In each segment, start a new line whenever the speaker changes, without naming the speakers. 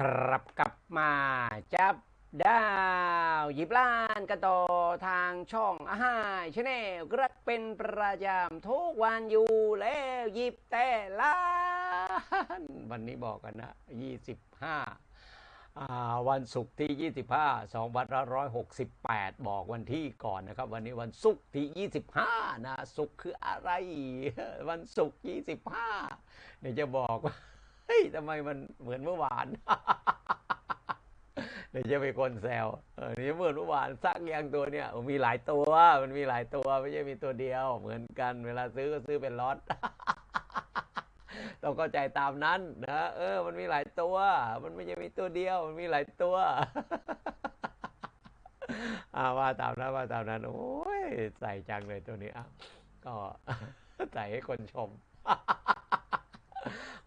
ครับกลับมาจับดาวหยิบล้านกันต่อทางช่องอาหารชาแนลกระเป็นประจำทุกวันอยู่แล้วหยิบแต่ล้าน วันนี้บอกกันนะ 25อ่าวันศุกร์ที่ 25 2568 บอกวันที่ก่อนนะครับ วันนี้วันศุกร์ที่ 25 นะศุกร์คืออะไร วันศุกร์25 เดี๋ยวจะบอกว่า เฮ้ยทำไมมันเหมือนเมื่อวานเดี๋ยวจะมีคนแซวเออนี่เหมือนเมื่อวานซักยางตัวเนี่ยมีหลายตัว มันมีหลายตัวไม่ใช่มีตัวเดียว เหมือนกัน เวลาซื้อก็ซื้อเป็นล็อตต้องเข้าใจตามนั้นนะเออ มันมีหลายตัว มันไม่ใช่มีตัวเดียว มันมีหลายตัวอาว่าตามนั้นว่าตามนั้น โอ้ยใส่จังเลยตัวนี้อะก็ใส่ให้คนชม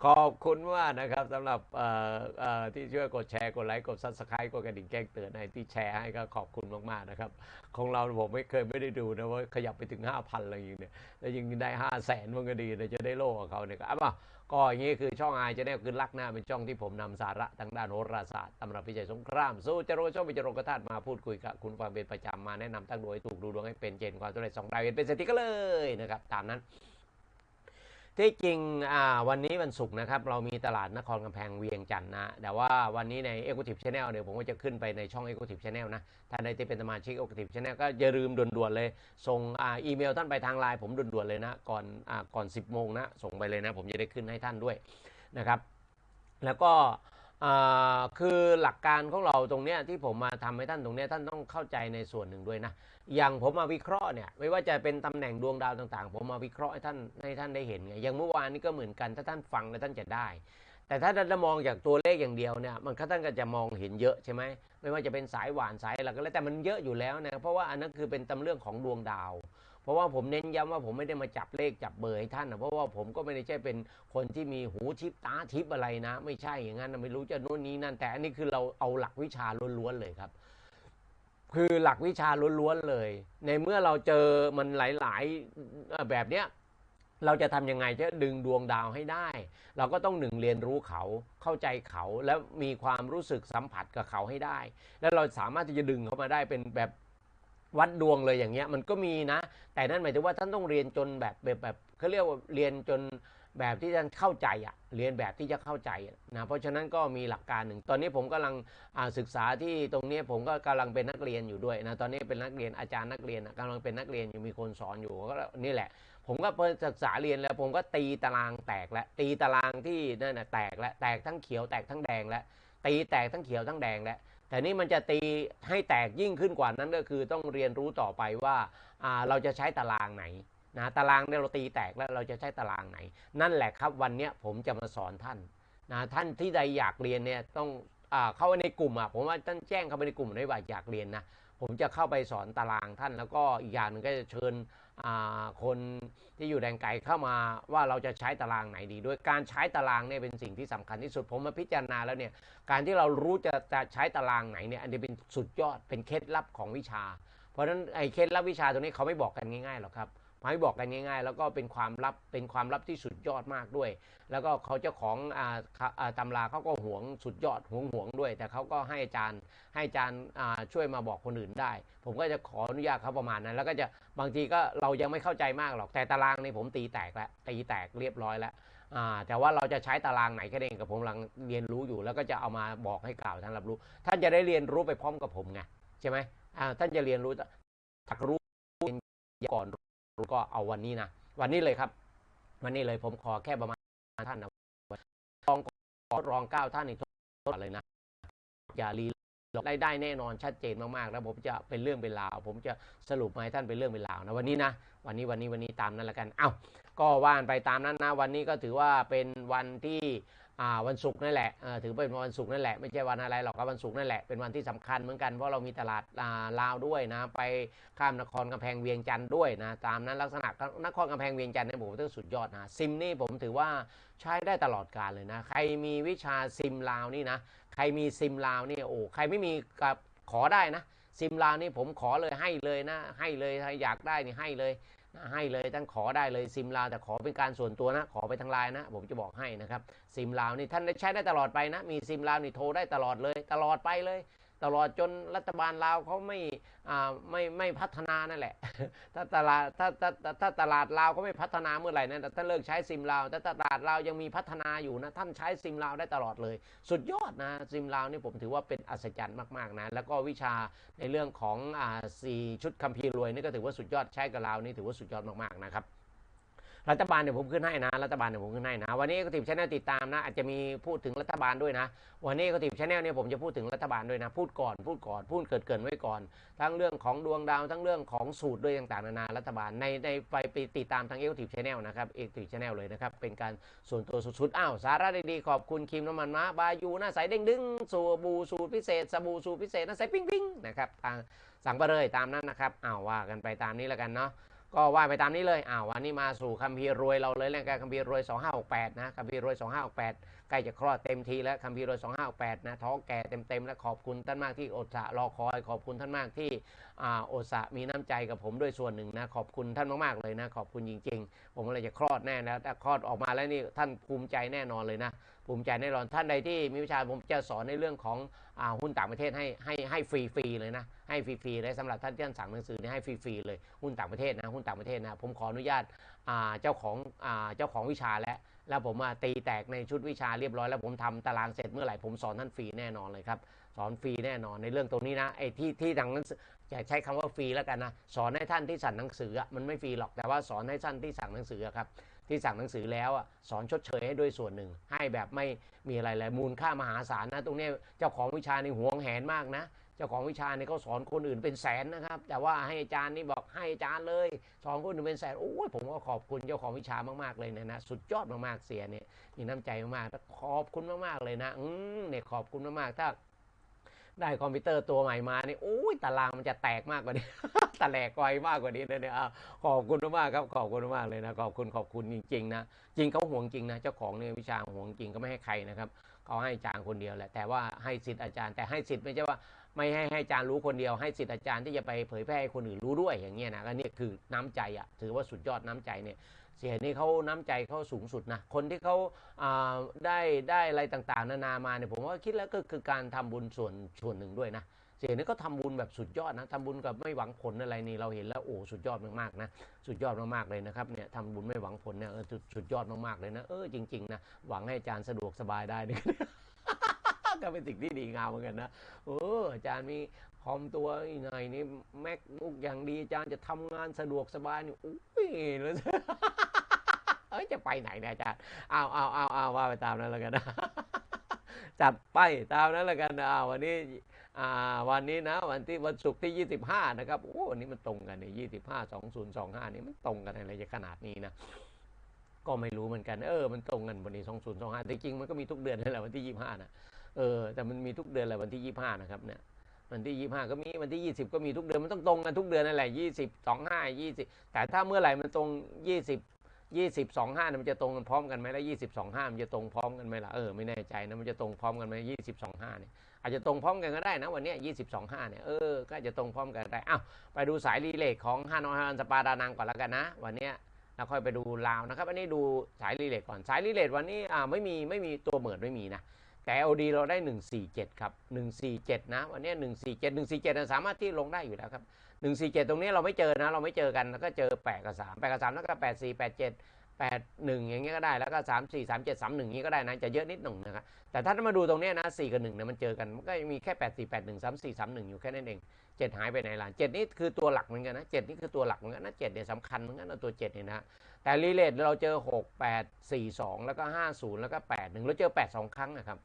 ขอบคุณมากนะครับสำหรับที่ช่วยกดแชร์กดไลค์กดซับสไครต์กดกระดิ่งแจ้งเตือนให้ที่แชร์ให้ก็ขอบคุณมากๆนะครับของเราผมไม่เคยไม่ได้ดูนะว่าขยับไปถึง 5,000อะไรอย่างเนี่ยแล้วยังได้ 5 0 0แสนมันก็ดีนะจะได้โล่กับเขาเนี่ยก็อะก็อย่างนี้คือช่องไอจะได้คือลักหน้าเป็นช่องที่ผมนำสาระทางด้านโหราศาสตร์ตำรับพิจัยสงครามสู้จรวดช่องวิจารณ์กระทามาพูดคุยกับคุณฟังเป็นประจำมาแนะนำตั้งโดยถูกดูดวงให้เป็นเจนความสำเร็จสองดาวเห็นเป็นสถิติก็เลยนะครับตามนั้น ที่จริงวันนี้วันศุกร์นะครับ เรามีตลาดนครกำแพงเวียงจันทร์นะ แต่ว่าวันนี้ใน e x e c u t i v e Channel เดี๋ยวผมก็จะขึ้นไปในช่อง e x e c u t i v e Channel นะท่านใดที่เป็นสมาชิก e x e c u t i v e Channel ก็อย่าลืมด่วนๆเลย ส่งอีเมลท่านไปทางไลน์ผมด่วนๆเลยนะ ก่อนอก่อน 10 โมงนะ ส่งไปเลยนะ ผมจะได้ขึ้นให้ท่านด้วยนะครับ แล้วก็คือหลักการของเราตรงเนี้ยที่ผมมาทำให้ท่านตรงเนี้ยท่านต้องเข้าใจในส่วนหนึ่งด้วยนะ อย่างผมมาวิเคราะห์เนี่ยไม่ว่าจะเป็นตำแหน่งดวงดาวต่างๆ ผมมาวิเคราะห์ให้ท่านให้ท่านได้เห็นไงอย่างเมื่อวานนี้ก็เหมือนกันถ้าท่านฟังแล้วท่านจะได้ แต่ถ้าท่านมองจากตัวเลขอย่างเดียวเนี่ยมันก็ท่านก็จะมองเห็นเยอะใช่ไหมไม่ว่าจะเป็นสายหวานสายอะไรก็แล้วแต่มันเยอะอยู่แล้วนะเพราะว่าอันนั้นคือเป็นตำเรื่องของดวงดาว เพราะว่าผมเน้นย้ำว่าผมไม่ได้มาจับเลขจับเบอร์ให้ท่านนะเพราะว่าผมก็ไม่ได้ใช่เป็นคนที่มีหูทิพตาทิพอะไรนะ ไม่ใช่อย่างนั้นนะไม่รู้จะโน่นนี้นั่นแต่อันนี้คือเราเอาหลักวิชาล้วนๆเลยครับ คือหลักวิชาล้วนๆเลย ในเมื่อเราเจอมันหลายๆแบบเนี้ยเราจะทำยังไงจะดึงดวงดาวให้ได้ เราก็ต้องหนึ่งเรียนรู้เขาเข้าใจเขาแล้วมีความรู้สึกสัมผัสกับเขาให้ได้ แล้วเราสามารถที่จะดึงเขามาได้เป็นแบบวัดดวงเลยอย่างเงี้ยมันก็มีนะ แต่นั่นหมายถึงว่าท่านต้องเรียนจนแบบแบบแบบเขาเรียกว่าเรียนจน แบบที่ท่านเข้าใจอะเรียนแบบที่จะเข้าใจนะเพราะฉะนั้นก็มีหลักการหนึ่ง ตอนนี้ผมกำลังศึกษาที่ตรงนี้ผมก็กำลังเป็นนักเรียนอยู่ด้วยนะตอนนี้เป็นนักเรียนอาจารย์นักเรียนนะกำลังเป็นนักเรียนอยู่มีคนสอนอยู่ก็นี่แหละ ผมก็เพิ่งศึกษาเรียนแล้ว ผมก็ตีตารางแตกแล้วตีตารางที่นั่นนะแตกแล้วแตกทั้งเขียวแตกทั้งแดงแล้วตีแตกทั้งเขียวทั้งแดงแล้วแต่นี่มันจะตีให้แตกยิ่งขึ้นกว่านั้นก็คือต้องเรียนรู้ต่อไปว่าเราจะใช้ตารางไหน นะตารางเนี่ยเราตีแตกแล้วเราจะใช้ตารางไหน นั่นแหละครับวันนี้ผมจะมาสอนท่านนะท่านที่ใดอยากเรียนเนี่ยต้องอเข้าไปในกลุ่มอะผมว่าท่านแจ้งเข้าไปในกลุ่มได้ว่าอยากเรียนนะผมจะเข้าไปสอนตารางท่าน แล้วก็อีกอย่างหนึงก็จะเชิญคนที่อยู่แดนไกลเข้ามาว่าเราจะใช้ตารางไหนดี ด้วยการใช้ตารางเนี่ยเป็นสิ่งที่สำคัญที่สุดผมมาพิจารณาแล้วเนี่ยการที่เรารู้จะจะใช้ตารางไหนเนี่ยอันนี้เป็นสุดยอดเป็นเคล็ดลับของวิชา เพราะฉะนั้นไอ้เคล็ดลับวิชาตรงนี้เขาไม่บอกกันง่ายๆหรอกครับ ไม่บอกกันง่ายๆ แล้วก็เป็นความลับเป็นความลับที่สุดยอดมากด้วย แล้วก็เขาเจ้าของอตำราเขาก็หวงสุดยอดหวงหวงด้วย แต่เขาก็ให้อาจารย์ให้อาจารย์ช่วยมาบอกคนอื่นได้ ผมก็จะขออนุญาตเขาประมาณนั้น แล้วก็จะบางทีก็เรายังไม่เข้าใจมากหรอกแต่ตารางนี่ผมตีแตกแล้วตีแตกเรียบร้อยแล้วแต่ว่าเราจะใช้ตารางไหนก็ได้กับผมกำลังเรียนรู้อยู่ แล้วก็จะเอามาบอกให้กล่าวท่านรับรู้ ท่านจะได้เรียนรู้ไปพร้อมกับผมไงใช่ไหมท่านจะเรียนรู้ถักรู้ก่อน ก็เอาวันนี้นะ วันนี้เลยครับ วันนี้เลยผมขอแค่ประมาณท่านนะรองขอรองเก้าท่านนี่ทุกเลยนะ อย่ารีได้ได้แน่นอนชัดเจนมากๆแล้วผมจะเป็นเรื่องเป็นราว ผมจะสรุปมาให้ท่านเป็นเรื่องเป็นราวนะวันนี้นะ วันนี้วันนี้วันนี้ตามนั้นละกัน เอ้าก็ว่านไปตามนั้นนะ วันนี้ก็ถือว่าเป็นวันที่ วันศุกร์นั่นแหละถือเป็นวันศุกร์นั่นแหละไม่ใช่วันอะไรหรอกครับวันศุกร์นั่นแหละเป็นวันที่สำคัญเหมือนกันเพราะเรามีตลาดลาวด้วยนะไปข้ามนครกำแพงเวียงจันทร์ด้วยนะตามนั้นลักษณะนครกำแพงเวียงจันทร์เนี่ยผมถือสุดยอดนะซิมนี่ผมถือว่าใช้ได้ตลอดกาลเลยนะใครมีวิชาซิมลาวนี่นะใครมีซิมลาวนี่โอ้ใครไม่มีกับขอได้นะซิมลาวนี่ผมขอเลยให้เลยนะให้เลยถ้าอยากได้นี่ให้เลย ให้เลยท่านขอได้เลยซิมลาวแต่ขอเป็นการส่วนตัวนะ ขอไปทางไลน์นะ ผมจะบอกให้นะครับซิมลาวนี่ท่านได้ใช้ได้ตลอดไปนะ มีซิมลาวนี่โทรได้ตลอดเลย ตลอดไปเลย ตลอดจนรัฐบาลลาวเขาไม่ไม่ไม่พัฒนานั่นแหละ ถ้าตลาดถ้าถ้าถ้าตลาดลาวเขาไม่พัฒนาเมื่อไหร่นะท่าเลิกใช้ซิมลาวแต่ตลาดลาวยังมีพัฒนาอยู่นะท่านใช้ซิมลาวได้ตลอดเลย สุดยอดนะซิมลาวนี่ผมถือว่าเป็นอัศจรรย์มากๆนะแล้วก็วิชาในเรื่องของสี่ชุดคัมภีร์รวยนี่ก็ถือว่าสุดยอดใช้กับลาวนี่ถือว่าสุดยอดมากๆนะครับ รัฐบาลเดี๋ยวผมขึ้นให้นะ รัฐบาลเดี๋ยวผมขึ้นให้นะ วันนี้ก็ติดชแนลติดตามนะ อาจจะมีพูดถึงรัฐบาลด้วยนะ วันนี้ก็ติดชแนลเนี่ยผมจะพูดถึงรัฐบาลด้วยนะ พูดก่อน พูดก่อน พูดเกิดเกินไว้ก่อน ทั้งเรื่องของดวงดาว ทั้งเรื่องของสูตรด้วยต่างๆนานา รัฐบาล ในในไปไปติดตามทางเอ็กซ์ทีฟชแนลนะครับ เอ็กซ์ทีฟชแนลเลยนะครับ เป็นการส่วนตัวสุดๆ อ้าว สาระดีๆ ขอบคุณครีมน้ำมันม้าบายูหน้าใสเด้งดึงสูบูสูตรพิเศษสบู่สูตรพิเศษหน้าใสปิ้งปิ้งนะครับทางสั่งไปเลยตามนั้นนะครับอ้าวว่ากันไปตามนี้แล้วกันเนาะ ก็ว่าไปตามนี้เลยอ้าววันนี้มาสู่คัมภีร์รวยเราเลยเรื่องการคัมภีร์รวย 2568 นะคัมภีร์รวย 2568 ใกล้จะคลอดเต็มทีแล้วคัมภีร์รวย 2568 นะท้องแก่เต็มๆ และขอบคุณท่านมากที่อดสะรอคอย ขอบคุณท่านมากที่อ่าอดสะมีน้ำใจกับผมด้วยส่วนหนึ่งนะ ขอบคุณท่านมากๆเลยนะ ขอบคุณจริง ๆ ผมเลยจะคลอดแน่แล้วแต่คลอดออกมาแล้วนี่ท่านภูมิใจแน่นอนเลยนะ ภูมิใจแน่นอนท่านใดที่มีวิชาผมจะสอนในเรื่องของอหุ้นต่างประเทศให้ให้ให้ฟรีๆเลยนะให้ฟรีๆเลยสำหรับท่านที่ท่านสั่งหนังสือนี่ให้ฟรีๆเลยหุ้นต่างประเทศนะหุ้นต่างประเทศนะผมขออนุญาตาเจ้าของอเจ้าของวิชาแล้วแล้วผมมาตีแตกในชุดวิชาเรียบร้อยแล้วผมทำตารางเสร็จเมื่อไหร่ผมสอนท่านฟรีแน่นอนเลยครับสอนฟรีแน่นอนในเรื่องตรงนี้นะไอ้ที่ที่ทางนังสือจะใช้คำว่าฟรีแล้วกันนะสอนให้ท่านที่สั่งหนังสือมันไม่ฟรีหรอกแต่ว่าสอนให้ท่านที่สั่งหนังสือครับ ที่สั่งหนังสือแล้วอะสอนชดเชยให้ด้วยส่วนหนึ่ง ให้แบบไม่มีอะไรเลยมูลค่ามหาศาลนะตรงนี้เจ้าของวิชาในี่วงแหนมากนะเจ้าของวิชาเนี่ยเขาสอนคนอื่นเป็นแสนนะครับ แต่ว่าให้อาจารย์นี่บอกให้อาจารย์เลย สอนคนอื่นเป็นแสนโอ้ยผมก็ขอบคุณเจ้าของวิชามากๆเลยเนยนะสุดยอดมากๆเสียเนี่ยมีน้ำใจมากๆขอบคุณมากๆเลยนะอืมเนี่ยขอบคุณมากๆถ้า ได้คอมพิวเตอร์ตัวใหม่มานี่โอ้ยตารางมันจะแตกมากกว่านี้ ตะแหลกไวมากกว่านี้นะเนี่ยอ้าวขอบคุณมากครับ ขอบคุณมากเลยนะขอบคุณขอบคุณจริงๆนะจริงเขาห่วงจริงนะเจ้าของเนี่ยวิชาห่วงจริงก็ไม่ให้ใครนะครับเขาให้อาจารย์คนเดียวแหละแต่ว่าให้สิทธิ์อาจารย์ แต่ให้สิทธิ์ไม่ใช่ว่าไม่ให้ให้อาจารย์รู้คนเดียว ให้สิทธิ์อาจารย์ที่จะไปเผยแพร่ให้คนอื่นรู้ด้วยอย่างเงี้ยนะก็เนี่ยคือน้ำใจอะถือว่าสุดยอดน้ำใจเนี่ย เสียนี่เขาน้ำใจเขาสูงสุดนะ คนที่เขาอ่าได้ได้อะไรต่างๆ นานามาเนี่ยผมว่าคิดแล้วก็คือการทำบุญส่วนส่วนหนึ่งด้วยนะ เสียนี่ก็ทำบุญแบบสุดยอดนะทำบุญกับไม่หวังผลอะไรนี่เราเห็นแล้วโอ้สุดยอดมากๆนะ สุดยอดมากๆเลยนะครับเนี่ยทำบุญไม่หวังผลเนี่ยสุดสุดยอดมากๆเลยนะเออจริงๆนะหวังให้อาจารย์สะดวกสบายได้เนี่ยก็เป็นสิ่งที่ดีงามเหมือนกันนะเอออาจารย์มี อมตัวไหนนี่แม็กบุ๊กอย่างดีอาจารย์จะทำงานสะดวกสบายนี่อุ้ยแล้วเอ้ยจะไปไหนเนี่ยอาจารย์เอาเอาเอาเอาว่าไปตามนั้นแล้วกันนะจัดไปตามนั้นแล้วกันนะอ้าวันนี้อ่าวันนี้นะวันที่วันศุกร์ที่ 25 นะครับ โอ้วันนี้มันตรงกันเนี่ย25 2025 นี่มันตรงกันอะไรจะขนาดนี้นะ ก็ไม่รู้เหมือนกัน เออ มันตรงกันวันนี้ 2025 แต่จริงมันก็มีทุกเดือนนั่นแหละวันที่ 25 นะ เออ แต่มันมีทุกเดือนแหละวันที่ 25 นะครับเนี่ย วันที่25ก็มีวันที่20ก็มีทุกเดือนมันต้องตรงกันทุกเดือนนั่นแหละ20 25 20แต่ถ้าเมื่อไหร่มันตรง20 20 25เนี่ยมันจะตรงกันพร้อมกันไหมแล้ว20 25มันจะตรงพร้อมกันไหมล่ะเออไม่แน่ใจนะมันจะตรงพร้อมกันไหม20 25เนี่ยอาจจะตรงพร้อมกันก็ได้นะวันนี้ย20 25เนี่ยเออก็อาจจะตรงพร้อมกันได้อ้าวไปดูสายรีเลย์ของฮานอยฮันสปาดานังก่อนแล้วกันนะ วันนี้แล้วค่อยไปดูลาวนะครับ อันนี้ดูสายรีเลทก่อนสายรีเลทวันนี้อ่าไม่มีไม่มีตัวเหมือนไม่มีนะ แต่ LD เราได้ 147 ครับ 147 นะ วันนี้ 147 147นะสามารถที่ลงได้อยู่แล้วครับ 147 ตรงนี้เราไม่เจอนะ เราไม่เจอกัน แล้วก็เจอ 8 กับ 3 8 กับ 3 แล้วก็ 84 87 81 อย่างเงี้ยก็ได้ แล้วก็ 34 37 31อย่างงี้ก็ได้นะ จะเยอะนิดหนึ่งนะครับ แต่ถ้ามาดูตรงนี้นะ 4 กับ1เนี่ยมันเจอกัน มันก็มีแค่ 84 81 34 31 อยู่แค่นั้นเองเจ็ดหายไปไหนล่ะเจ็ดนี่คือตัวหลักเหมือนกันนะเจ็ดนี่คือตัวหลักเหมือนกันนะเจ็ดเนี่ยสำคัญเหมือนกันนะตัวเจ็ดเนี่ยนะ แต่รีเลทเราเจอ 6 8 4 2 แล้วก็ 50 แล้วก็ 8 1 เราเจอ 8 2 ครั้งนะครับ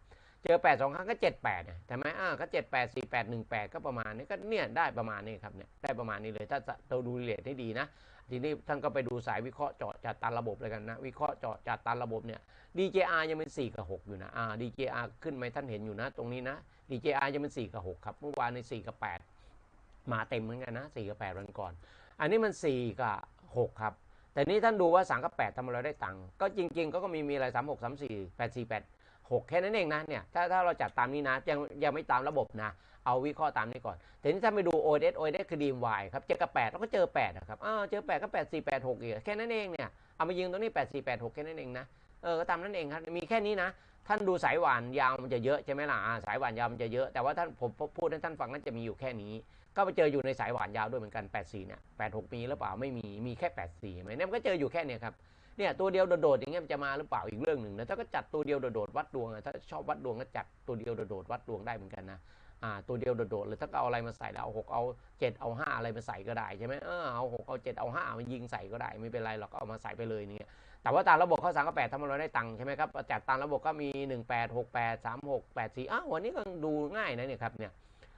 เจอ 8 2 ครั้งก็ 7 8เนี่ยแต่ไหมอ่าก็ 7 8 4 8 1 8 ก็ประมาณนี้ก็เนี่ยได้ประมาณนี้ครับเนี่ยได้ประมาณนี้เลยถ้าเราดูรีเลทให้ดีนะทีนี้ท่านก็ไปดูสายวิเคราะห์เจาะจัดตามระบบเลยกันนะ วิเคราะห์เจาะจัดตามระบบเนี่ย DJR ยังเป็น 4 กับ 6 อยู่นะอ่า DJR ขึ้นไหมท่านเห็นอยู่นะ ตรงนี้นะ DJR ยังเป็น 4 กับ 6 ครับเมื่อวานใน 4 กับ 8 มาเต็มเหมือนกันนะ 4 กับ 8 วันก่อน อันนี้มัน 4 กับ 6 ครับ แต่นี่ท่านดูว่า3กับ8ทำอะไรได้ตังค์ก็จริงๆ ก็มีมีอะไร3 6 3 4 8 4 8 6แปดสี่แปดหกแค่นั้นเองนะเนี่ยถ้าถ้าเราจัดตามนี้นะยังยังไม่ตามระบบนะ เอาวิเคราะห์ตามนี้ก่อนแต่นี้ถ้าไปดู o s o s คือ DMY ครับเจอกับ8เราก็เจอ8นะครับอ้าวเจอ8ก็8 4 8 6อีกแค่นั้นเองเนี่ยเอามายิงตรงนี้8 4 8 6แปดหกแค่นั้นเองนะเออก็ตามนั้นเองครับมีแค่นี้นะท่านดูสายหวานยาวมันจะเยอะใช่ไหมล่ะสายหวานยาวมันจะเยอะแต่ว่าท่านผมพูดให้ท่านฟังนั้นจะมีอยู่แค่นี้ ก็ไปเจออยู่ในสายหวานยาวด้วยเหมือนกัน 84 เนี่ย 86 มีหรือเปล่าไม่มี มีแค่ 84ไหมเนี่ยมันก็เจออยู่แค่เนี้ครับ เนี่ยตัวเดียวโดดๆอย่างเงี้ยมันจะมาหรือเปล่าอีกเรื่องหนึ่งนะ ถ้าก็จัดตัวเดียวโดดๆวัดดวงถ้าชอบวัดดวงก็จัดตัวเดียวโดดๆวัดดวงได้เหมือนกันนะ อ่าตัวเดียวโดดๆเลยถ้าเอาอะไรมาใส่แล้วเอาหกเอาเจ็ดเอาห้าอะไรมาใส่ก็ได้ใช่ไหมเออเอาหกเอาเจ็ดเอาห้ามายิงใส่ก็ได้ไม่เป็นไรหรอกเอามาใส่ไปเลยเนี่ยแต่ว่าตามระบบข้อสามกับแปดถ้าเราได้ตังค์ใช่ไหมครับจัดตามระบบก็มีหนึ่งแปดหกแปดสามหกแปดสี่อ้าววันนี้ก็ดูง่ายนะเนี่ยครับเนี่ย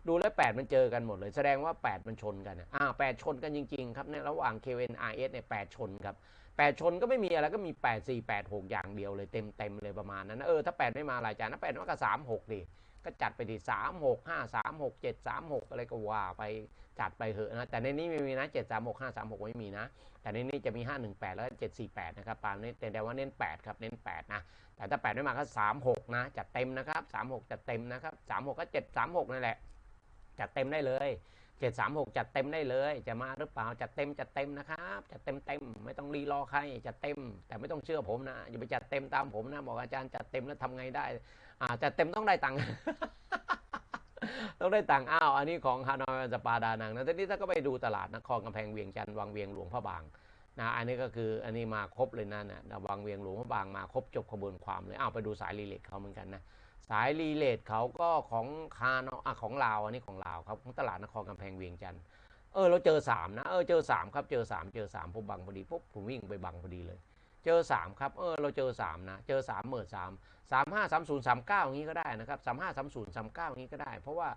ดูแล้ว 8 มันเจอกันหมดเลย แสดงว่า 8 มันชนกันนะอ่า8ชนกันจริง ๆ ครับในระหว่าง KN RS เนี่ย8ชนครับ 8 ชนก็ไม่มีอะไรก็มี 8 4 8 6 อย่างเดียวเลยเต็มเต็มๆเลยประมาณนั้นเออถ้า 8 ไม่มาหลายจานนะ8มันก็3 6ดิก็จัดไปดิ3 6 5 3 6 7 3 6 อะไรก็ว่าไปจัดไปเหอะนะ แต่ในนี้ไม่มีนะ 7 3 6 5 3 6 ไม่มีนะ แต่ในนี้จะมี 5 1 8 แล้วก็7 4 8 นะครับปาล์มนี่แต่ว่าเน้น 8 ครับ เน้น 8 นะ แต่ถ้า 8 ไม่มาก็ 3 6 นะ จัดเต็มนะครับ 3 6 จัดเต็มนะครับ 3 6 ก็ 7 3 6 นั่นแหละ จัดเต็มได้เลย736จัดเต็มได้เลย จะมาหรือเปล่าจัดเต็มจัดเต็มนะครับจัดเต็มเต็มไม่ต้องรีรอใครจัดเต็ม แต่ไม่ต้องเชื่อผมนะอย่าไปจัดเต็มตามผมนะบอกอาจารย์จัดเต็มแล้วทำไงได้อ่าจัดเต็มต้องได้ตังค์ต้องได้ตังค์อ้าวอันนี้ของฮานอยสปาดานังนะทีนี้ถ้าก็ไปดูตลาดนครกำแพงเวียงจันทร์วังเวียงหลวงพระบางนะอันนี้ก็คืออันนี้มาครบเลยนะนะวังเวียงหลวงพระบางมาครบจบขบวนความเลยอ้าวไปดูสายรีเลทเขาเหมือนกันนะ สายรีเลทเขาก็ของคาเนอะของลาวอันนี้ของลาวครับของตลาดนครกำแพงเวียงจันทร์เออเราเจอ3นะเออเจอ3ครับเจอ3เจอ3ผมบังพอดีปุ๊บผมวิ่งไปบังพอดีเลย เจอ3ครับเออเราเจอ3นะเจอ3เมื่อ3 3 5 3 0 3 9อย่างนี้ก็ได้นะครับ3 5 3 0 3 9อย่างนี้ก็ได้ เพราะว่า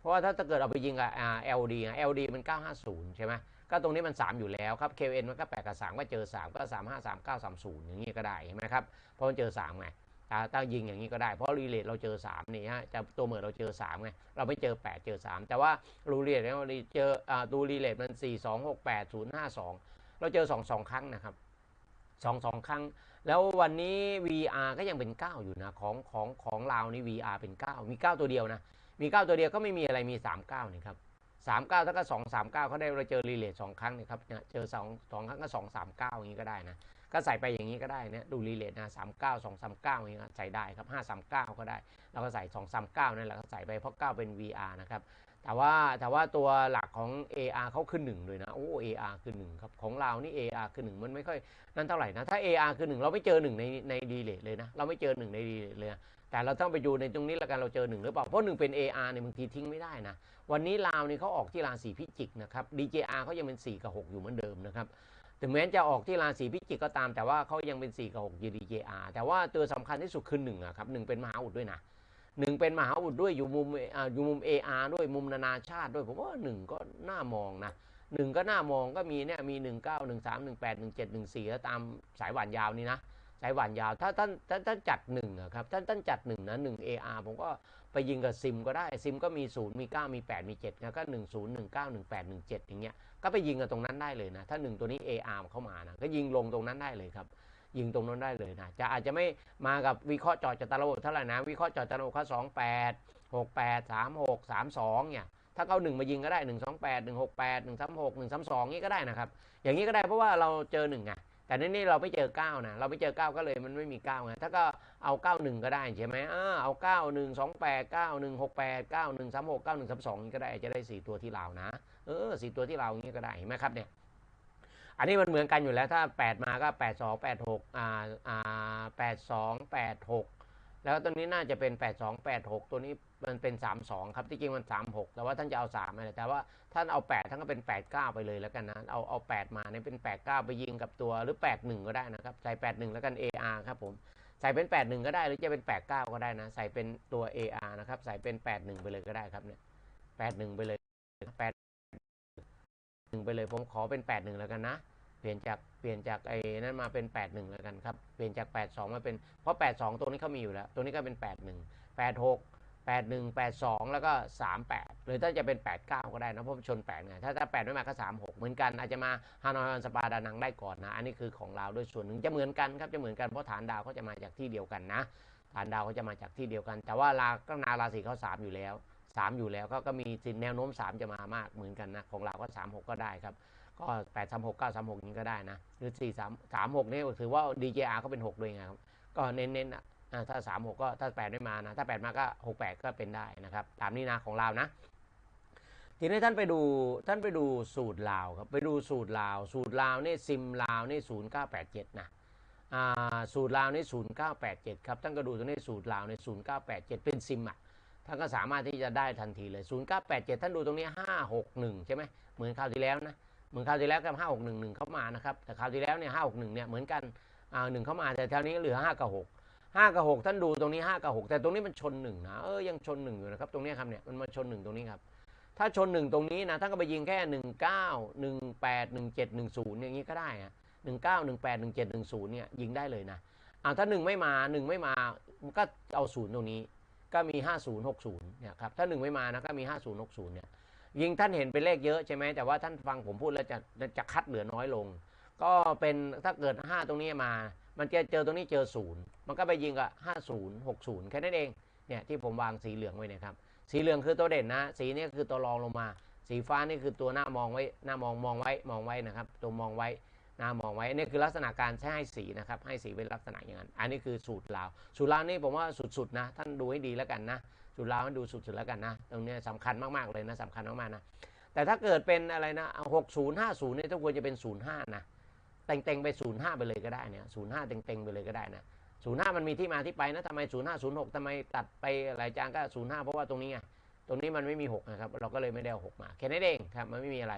เพราะว่าถ้าเกิดเอาไปยิงกับอ่า LD อะ LD มัน950ใช่ไหมก็ตรงนี้มัน 3 อยู่แล้วครับ KN มันก็8กับ3ก็เจอ3ก็3 5 3 9 3 0อย่างนี้ก็ได้เห็นไหมครับเพราะมันเจอ3ไง ตาตั้งยิงอย่างนี้ก็ได้เพราะรีเลทเราเจอ3นี่ฮะจะตัวเหมือนเราเจอ3ไงเราไม่เจอ 8 เจอ 3 แต่ว่ารูรีเลทเราเจออ่าดูรีเลทมัน 4 2 6 8 0 5 2 เราเจอ 2 2 ครั้งนะครับ 2 2 ครั้ง แล้ววันนี้ VR ก็ยังเป็น 9 อยู่นะของของของเรานี่ VR เป็น 9 มี 9 ตัวเดียวนะ มี 9 ตัวเดียวก็ไม่มีอะไรมี 39นี่ครับ39ถ้าก็2 3 9เขาได้เราเจอรีเลท2ครั้งนี่ครับเนี่ยเจอ2 2ครั้งก็2 3 9อย่างนี้ก็ได้นะ ก็ใส่ไปอย่างนี้ก็ได้เนี่ยดูรีเลทนะสามเก้าสองสามเก้าอย่างนี้ใส่ได้ครับห้าสามเก้าก็ได้ เราก็ใส่สองสามเก้านั่นแหละก็ใส่ไปเพราะเก้าเป็น VR นะครับแต่ว่าแต่ว่าตัวหลักของ AR เขาขึ้นหนึ่งเลยนะโอ้ AR คือหนึ่งครับของเรานี่ AR คือหนึ่งมันไม่ค่อยนั่นเท่าไหร่นะถ้า AR คือหนึ่งเราไม่เจอหนึ่งในในดีเลทเลยนะเราไม่เจอหนึ่งในดีเลทเลยนะแต่เราต้องไปดูในตรงนี้ล้วกันเราเจอหนึ่งหรือเปล่าเพราะหนึ่งเป็น AR เนี่ยบางทีทิ้งไม่ได้นะวันนี้ลาวนี่เขาออกที่ราศีพิจิกนะครับ DJR เขายังเป็น 4 กับ 6 อยู่เหมือนเดิมนะครับ ถึงแม้จะออกที่ราศีพิจิกก็ตาม แต่ว่าเขายังเป็น 4 กับ6 GDJR แต่ว่าตัวสำคัญที่สุดคือ1อะครับหนึ่งเป็นมหาอุดด้วยนะหนึ่งเป็นมหาอุดด้วยอยู่มุมออยู่มุม AR ด้วยมุมนานาชาติด้วยผมว่าหนึ่งก็น่ามองนะหนึ่งก็น่ามองก็มีเนี่ยมี 1 9 1 3 1 8 1 7 1 4แล้วตามสายหวานยาวนี่นะ สายหวานยาว ถ้าท่านท่านท่านจัดหนึ่งครับท่านท่านจัดหนึ่งนะหนึ่ง AR ผมก็ไปยิงกับซิมก็ได้ซิมก็มี0มี9มี8มี7นะก็1 0 1 9 1 8 1 7อย่างเงี้ยก็ไปยิงกันตรงนั้นได้เลยนะ ถ้าหนึ่งตัวนี้ AR เข้ามานะก็ยิงลงตรงนั้นได้เลยครับ ยิงตรงนั้นได้เลยนะจะอาจจะไม่มากับวิเคราะห์จอดจากตะระบบเท่าไหร่นะวิเคราะห์จอดจากตะระบบเขาสองแปดหกแปดสามหกสามสองเนี่ยถ้าเขาหนึ่งมายิงก็ได้หนึ่งสองแปดหนึ่งหกแปดหนึ่งสามหกหนึ่งสามสองนี้ก็ได้นะครับอย่างนี้ก็ได้เพราะว่าเราเจอหนึ่งไง แต่ในนี้เราไม่เจอ 9 นะ เราไม่เจอ 9 ก็เลยมันไม่มี9ไงถ้าก็เอา 91 ก็ได้ใช่ไหมอ่าเอา 9 1 2 8 9 1 6 8 9 1 3 6 9 1 3 2นี่ก็ได้จะได้ 4 ตัวที่เรานะ เออสี่ตัวที่เราอย่างนี้ก็ได้เห็นไหมครับเนี่ย อันนี้มันเหมือนกันอยู่แล้วถ้า 8 มาก็ 8 2 8 6อ่าอ่า8 2 8 6 แล้วตัวนี้น่าจะเป็น 8 2 8 6 ตัวนี้มันเป็น 3 2 ครับที่จริงมัน 3 6 แต่ว่าท่านจะเอา3อะไรแต่ว่าท่านเอา 8 ท่านก็เป็น 8 9 ไปเลยแล้วกันนะ เอาเอา 8 มาเนี่ยเป็น 8 9 ไปยิงกับตัวหรือ 8 1 ก็ได้นะครับ ใส่ 8 1 แล้วกัน AR ครับผม ใส่เป็น 8 1 ก็ได้หรือจะเป็น 8 9 ก็ได้นะ ใส่เป็นตัว AR นะครับ ใส่เป็น 8 1 ไปเลยก็ได้ครับเนี่ย 8 1 ไปเลย 8 1 ไปเลย ผมขอเป็น 8 1 แล้วกันนะ ปลี่ยนจากเปลี่ยนจากไอ้นั้นมาเป็น 8 1แล้วกันครับ เปลี่ยนจาก 8 2 มาเป็น เพราะ 8 2 ตัวนี้เขามีอยู่แล้ว ตัวนี้ก็เป็น 8 1 8 6 8 1 8 2 แล้วก็ 3 8 หรือถ้าจะเป็น 8 9 ก็ได้นะเพราะชน8ไงถ้าถ้า 8 ไม่มาก็ 3 6 เหมือนกัน อาจจะมาฮานอยฮอนสปาดานังได้ก่อนนะ อันนี้คือของเราด้วยส่วนหนึ่งจะเหมือนกันครับ จะเหมือนกันเพราะฐานดาวเขาจะมาจากที่เดียวกันนะ ฐานดาวเขาจะมาจากที่เดียวกัน แต่ว่าราก็นาราศีเขา3อยู่แล้วสามอยู่แล้วก็ก็มีสินแนวโน้มสามจะมามากเหมือนกันนะของเราก็สามหกก็ได้ครับ ก็แปดสามหกเก้าสามหกนี้ก็ได้นะ หรือสี่สามสามหกนี่ถือว่า DJR ก็เป็นหกด้วยไงครับ ก็เน้นๆอะถ้าสามหกก็ถ้าแปดไม่มานะ ถ้าแปดมาก็หกแปดก็เป็นได้นะครับ ตามนี้นะของเรานะทีนี้ท่านไปดูท่านไปดูสูตรลาวครับไปดูสูตรลาว สูตรลาวนี่ซิมลาวนี่ศูนย์เก้าแปดเจ็ดนะสูตรลาวนี่ศูนย์เก้าแปดเจ็ดครับท่านก็ดูตรงนี้สูตรลาวในศูนย์เก้าแปดเจ็ดเป็นซิมอะท่านก็สามารถที่จะได้ทันทีเลยศูนย์เก้าแปดเจ็ดท่านดูตรงนี้ห้าหกหนึ่งใช่ไหมเหมือนคราวที่แล้วนะ เหมือนคราวที่แล้วกับห้าหกหนึ่งหนึ่งเข้ามานะครับ แต่คราวที่แล้วเนี่ยห้าหกหนึ่งเนี่ยเหมือนกันอ่าหนึ่งเข้ามาแต่แถวนี้เหลือห้ากับหกห้ากับหกท่านดูตรงนี้ห้ากับหกแต่ตรงนี้มันชนหนึ่งนะเออยังชนหนึ่งอยู่นะครับตรงนี้ครับเนี่ยมันมาชนหนึ่งตรงนี้ครับถ้าชนหนึ่งตรงนี้นะท่านก็ไปยิงแค่หนึ่งเก้าหนึ่งแปดหนึ่งเจ็ดหนึ่งศูนย์อย่างนี้ก็ได้อะหนึ่งเก้าหนึ่งแปดหนึ่งเจ็ดหนึ่งศูนย์เนี่ยยิงได้เลยนะอ่าถ้าหนึ่งไม่มาหนึ่งไม่มาก็เอาศูนย์ตรงนี้ ก็มีห้าศูนย์หกศูนย์เนี่ยครับถ้าหนึ่งไม่มานะก็มีห้าศูนย์หกศูนย์เนี่ย ยิงท่านเห็นเป็นเลขเยอะใช่ไหมแต่ว่าท่านฟังผมพูดแล้วจะจะคัดเหลือน้อยลง ก็เป็นถ้าเกิด 5 ตรงนี้มา มันจะเจอตรงนี้เจอศูนย์มันก็ไปยิงกับ50 60แค่นั้นเองเนี่ยที่ผมวางสีเหลืองไว้นะครับ สีเหลืองคือตัวเด่นนะ สีนี้คือตัวรองลงมา สีฟ้านี่คือตัวหน้ามองไว้หน้ามองมองไว้มองไว้นะครับ ตัวมองไว้หน้ามองไว้นี่คือลักษณะการใช้ให้สีนะครับให้สีเป็นลักษณะอย่างนั้น อันนี้คือสูตรลาว สูตรลาวนี่ผมว่าสุดๆนะท่านดูให้ดีแล้วกันนะ สูตรลาวันดูสุดๆแล้วกันนะตรงนี้สำคัญมากๆเลยนะสำคัญมากๆนะแต่ถ้าเกิดเป็นอะไรนะหกศูนย์ห้าศูนย์เนี่ยต้องควรจะเป็นศูนย์ห้านะเต็งๆไปศูนย์ห้าไปเลยก็ได้เนี่ยศูนย์ห้าเต็งๆไปเลยก็ได้นะศูนย์ห้ามันมีที่มาที่ไปนะทำไมศูนย์ห้าศูนย์หกทำไมตัดไปหลายจานก็ศูนย์ห้าเพราะว่าตรงนี้ไงตรงนี้มันไม่มีหกนะครับเราก็เลยไม่ได้เอาหกมาแค่นั้นเองครับมันไม่มีอะไร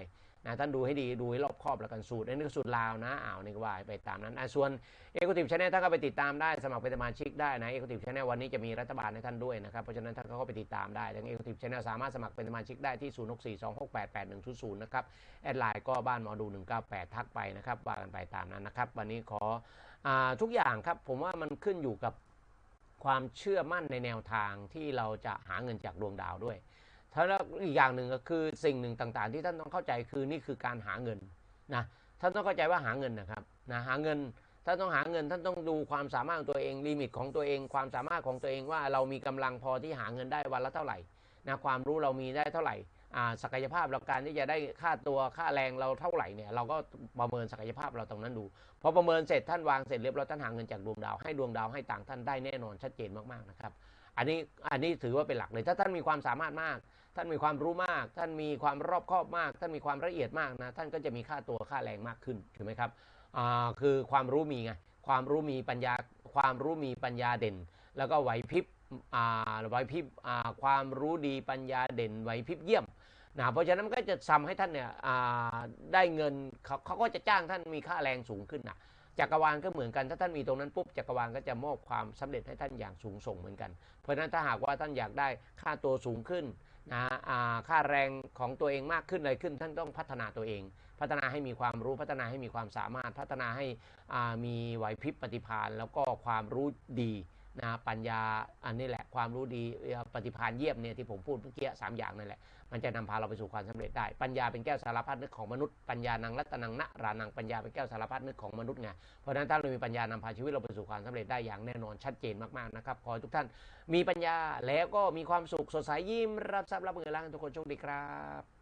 นะท่านดูให้ดีดูให้รอบครอบแล้วกันสูตรอันนี้ก็สูตรลาวนะอ้าวนี่ก็ว่าไปตามนั้นอะส่วนเอกติฟชาแนลท่านก็ไปติดตามได้สมัครเป็นสมาชิกได้นะเอกติฟชาแนลวันนี้จะมีรัฐบาลให้ท่านด้วยนะครับเพราะฉะนั้นท่านก็ไปติดตามได้ทั้งเอกติฟชาแนลสามารถสมัครเป็นสมาชิกได้ที่ 0 6 4 2 6 8 8 1 0 0นะครับแอดไลน์ก็บ้านหมอดู 198 ทักไปนะครับว่ากันไปตามนั้นนะครับวันนี้ขออทุกอย่างครับผมว่ามันขึ้นอยู่กับความเชื่อมั่นในแนวทางที่เราจะหาเงินจากดวงดาวด้วย ถ้าแล้วอีกอย่างหนึ่งก็คือสิ่งหนึ่งต่างๆ ที่ท่านต้องเข้าใจคือนี่คือการหาเงินนะท่านต้องเข้าใจว่าหาเงินนะครับนะหาเงินท่านต้องหาเงินท่านต้องดูความสามารถของตัวเองลิมิตของตัวเอง ความสามารถของตัวเองว่าเรามีกำลังพอที่หาเงินได้วันละเท่าไหร่นะความรู้เรามีได้เท่าไหร่ ศักยภาพเราการที่จะได้ค่าตัวค่าแรงเราเท่าไหร่เนี่ยเราก็ประเมินศักยภาพเราตรงนั้นดูพอประเมินเสร็จท่านวางเสร็จเรียบร้อยท่านหาเงินจากดวงดาวให้ดวงดาวให้ต่างท่านได้แน่นอนชัดเจนมากๆนะครับอันนี้อันนี้ถือว่าเป็นหลักเลยถ้าท่านมีความสามารถมาก ท่านมีความรู้มาก ท่านมีความรอบคอบมาก ท่านมีความละเอียดมากนะท่านก็จะมีค่าตัวค่าแรงมากขึ้นถูกไหมครับอ่าคือความรู้มีไงความรู้มีปัญญาความรู้มีปัญญาเด่น แล้วก็ไหวพริบอ่าไหวพริบอ่าความรู้ดีปัญญาเด่นไหวพริบเยี่ยม นะเพราะฉะนั้นมันก็จะทำให้ท่านเนี่ยได้เงินเขาเขาก็จะจ้างท่านมีค่าแรงสูงขึ้นนะจักรวาลก็เหมือนกันถ้าท่านมีตรงนั้นปุ๊บจักรวาลก็จะมอบความสำเร็จให้ท่านอย่างสูงส่งเหมือนกัน เพราะฉะนั้นถ้าหากว่าท่านอยากได้ค่าตัวสูงขึ้นนะค่าแรงของตัวเองมากขึ้นอะไรขึ้น ท่านต้องพัฒนาตัวเอง พัฒนาให้มีความรู้พัฒนาให้มีความสามารถพัฒนาให้มีไหวพริบปฏิภาณแล้วก็ความรู้ดี นะปัญญาอันนี้แหละความรู้ดีปฏิภาณเยี่ยมเนี่ยที่ผมพูดเมื่อกี้สามอย่างนั่นแหละมันจะนำพาเราไปสู่ความสำเร็จได้ ปัญญาเป็นแก้วสารพัดนึกของมนุษย์ปัญญานังรัตนังนะรานังปัญญาเป็นแก้วสารพัดนึกของมนุษย์ไงเพราะฉะนั้นถ้าเรามีปัญญานำพาชีวิตเราไปสู่ความสำเร็จได้อย่างแน่นอนชัดเจนมากๆนะครับขอทุกท่านมีปัญญาแล้วก็มีความสุขสดใสยิ้มรับทรัพย์รับเงินล้านทุกคนโชคดีครับ